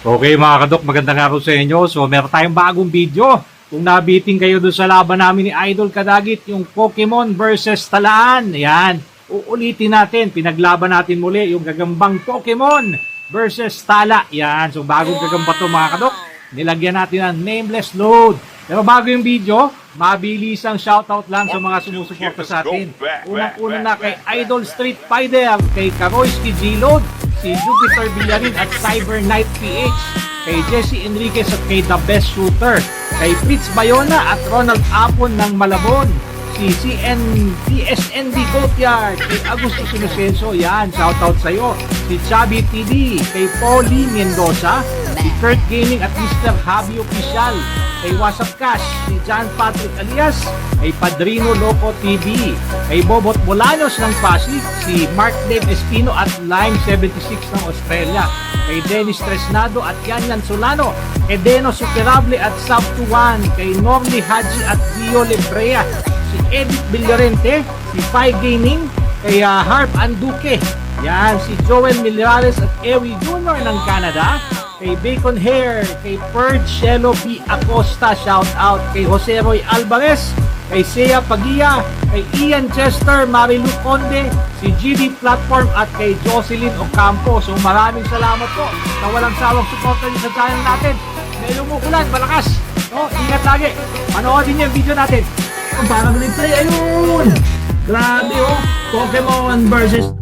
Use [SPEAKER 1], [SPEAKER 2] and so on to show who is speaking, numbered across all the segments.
[SPEAKER 1] Okay mga kadok, magandang araw sa inyo. So meron tayong bagong video. Kung nabiting kayo doon sa laban namin ni Idol Kadagit, yung Pokemon versus Talaan. Yan, uulitin natin. Pinaglaban natin muli yung gagambang Pokemon versus Tala. Yan, so bagong gagamba to mga kadok. Nilagyan natin ng nameless load. Pero bago yung video, mabilis ang shoutout lang sa mga sumusuporta sa atin. Unang-una na kay Idol Street Fighter, kay Karoyski G-Load, si Jupiter Villarin at Cyber Knight PH, kay Jesse Enriquez at kay The Best Shooter, kay Fritz Bayona at Ronald Apon ng Malabon, CN, TSND Courtyard, kay Augusto Sinosenso, yan, shoutout sa'yo, si Chubby TV, kay Paulie Mendoza, si Kurt Gaming at Mr. Javi Official, kay Wasap Cash, si John Patrick Alias, kay Padrino Loco TV, kay Bobot Bolanos ng Pasig, si Mark Dave Espino at Lime 76 ng Australia, kay Dennis Tresnado at Yanyan Solano, kay Deno Superable at Sub 1, kay Norly Haji at Gio Lebrea, Edith Villarente, si Pi Gaming, kay ah, Harp Anduque, yan, si Joel Milares at Ewi Jr. ng Canada, kay Bacon Hair, kay Purge Shelo B. Acosta, shout out, kay Jose Roy Alvarez, kay Sea Pagia, kay Ian Chester, Marilu Conde, si GD Platform at kay Jocelyn Ocampo. So maraming salamat po na walang sawang suporta niyo sa channel natin. May lumukulan, malakas. No, ingat lagi. Manoodin niyo yung video natin. Ang parang replay, ayun! Grabe oh, Pokemon versus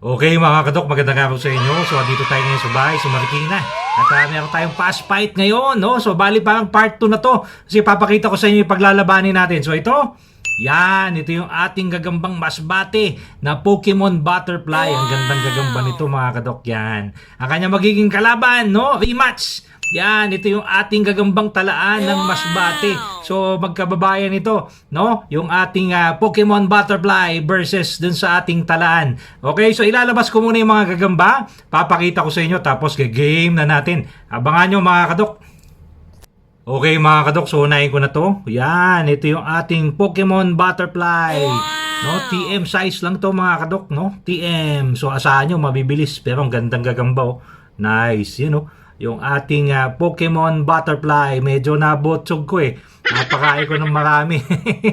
[SPEAKER 1] Okay mga kadok, magandang araw sa inyo. So dito tayo ngayon sa bahay, sa Marikina. At uh, meron tayong fast fight ngayon, no? So bali parang part 2 na to. Kasi papakita ko sa inyo yung paglalabanin natin. So ito, yan, ito yung ating gagambang masbate na Pokemon Butterfly. Ang gandang gagamba nito mga kadok yan. Ang kanya magiging kalaban, no? Rematch. Yan, ito yung ating gagambang talaan ng masbate. So magkababayan ito, no? Yung ating ah, Pokemon Butterfly versus dun sa ating talaan. Okay, so ilalabas ko muna yung mga gagamba. Papakita ko sa inyo tapos game na natin. Abangan nyo mga kadok. Okay mga kadok, so unahin ko na to. Yan, ito yung ating Pokemon Butterfly. No, TM size lang to mga kadok, no? TM. So asahan nyo, mabibilis. Pero ang gandang gagamba, oh. Nice, you know. Yung ating ah, Pokemon Butterfly. Medyo nabotsog ko eh. Napakain ko ng marami.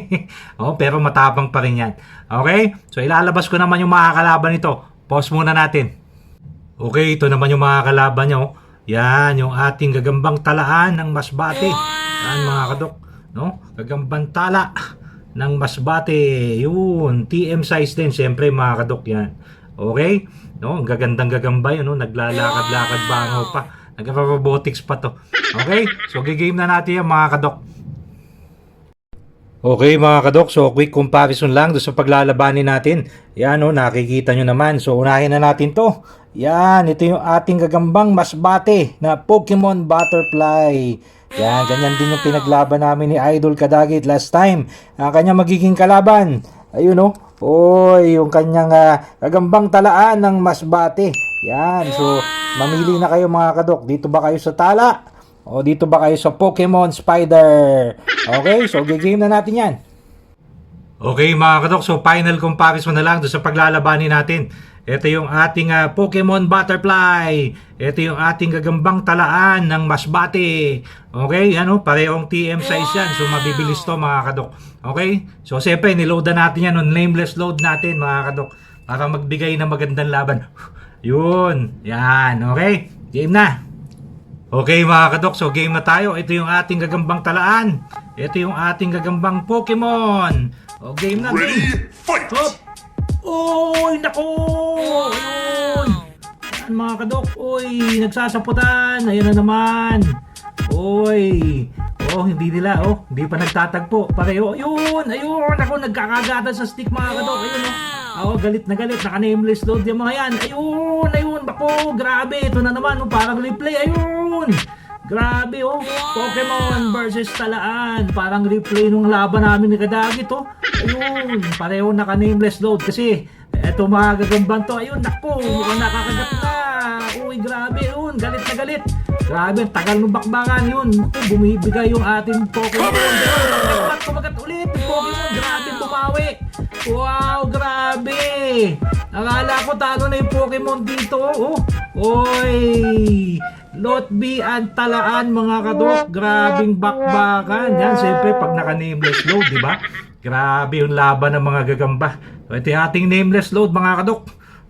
[SPEAKER 1] oh, pero matapang pa rin yan. Okay? So ilalabas ko naman yung mga kalaban nito. Pause muna natin. Okay, ito naman yung mga kalaban nyo. Yan, yung ating gagambang talaan ng masbate. Yan mga kadok. No? Gagambang tala ng masbate. Yun, TM size din. Siyempre mga kadok yan. Okay? No, ang gagandang gagamba yun. No? Naglalakad-lakad bangaw pa. Nagka-robotics pa to. Okay? So, gigame na natin yan mga kadok. Okay mga kadok, so quick comparison lang do sa paglalabanin natin. Yan o, nakikita nyo naman. So unahin na natin to. Yan, ito yung ating gagambang masbate na Pokemon Butterfly. Yan, ganyan din yung pinaglaban namin ni Idol Kadagit last time. Ang kanya magiging kalaban. Ayun o. Oy, yung kanyang ah, gagambang talaan ng masbate. Yan, so mamili na kayo mga kadok. Dito ba kayo sa tala? O dito ba kayo sa Pokemon Spider? Okay, so gigame na natin yan. Okay mga kadok, so final comparison na lang doon sa paglalabanin natin. Ito yung ating ah, Pokemon Butterfly. Ito yung ating gagambang talaan ng masbate. Okay, ano, parehong TM size yan. So mabibilis to mga kadok. Okay, so siyempre niload na natin yan on nameless load natin mga kadok. Para magbigay ng magandang laban. Yun, yan, okay. Game na. Okay mga kadok, so game na tayo. Ito yung ating gagambang talaan. Ito yung ating gagambang Pokemon. O game na, game.
[SPEAKER 2] Ready, fight!
[SPEAKER 1] Hop! Uy, nako! Ayun! Yan mga kadok. Uy, nagsasaputan. Ayun na naman. Uy. Oh, hindi nila. Oh, hindi pa nagtatagpo. Pareho. Ayun, ayun. Ako, nagkakagatan sa stick mga kadok. Ayun, oh. Ako, galit na galit. Naka-nameless load yung mga yan. Ayun, ayun. Bako, grabe. Ito na naman. Oh, parang replay. Ayun. Grabe oh. Pokemon versus Talaan. Parang replay nung laban namin ni Kadagit oh. Ayun. Pareho naka-nameless load kasi Eto mga gagambang to, ayun, nakpo, mukhang nakakagat na. Uy, grabe yun, galit na galit. Grabe, tagal ng bakbakan yun. Naku, bumibigay yung ating Pokemon. Kumagat, kumagat ulit. Pokemon, grabe bumawi. Wow, grabe. Akala ko talo na yung Pokemon dito. Oh, oy. Lot B ang talaan mga kadok. Grabing bakbakan. Yan, siyempre pag naka-nameless load, di ba? Grabe yung laban ng mga gagamba. Ito yung ating nameless load mga kadok.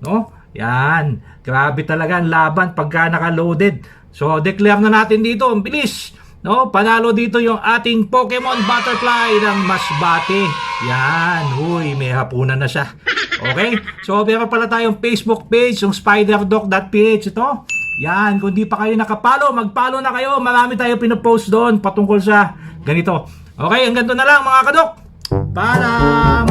[SPEAKER 1] No? Yan. Grabe talaga ang laban pagka naka-loaded. So, declare na natin dito. Ang bilis. No? Panalo dito yung ating Pokemon Butterfly ng Masbate. Yan. Huy, may hapunan na siya. Okay? So, meron pala tayong Facebook page, yung spiderdoc.ph ito. Yan, kung di pa kayo nakapalo, magpalo na kayo. Marami tayo pinopost doon patungkol sa ganito. Okay, hanggang doon na lang mga kadok. Paalam!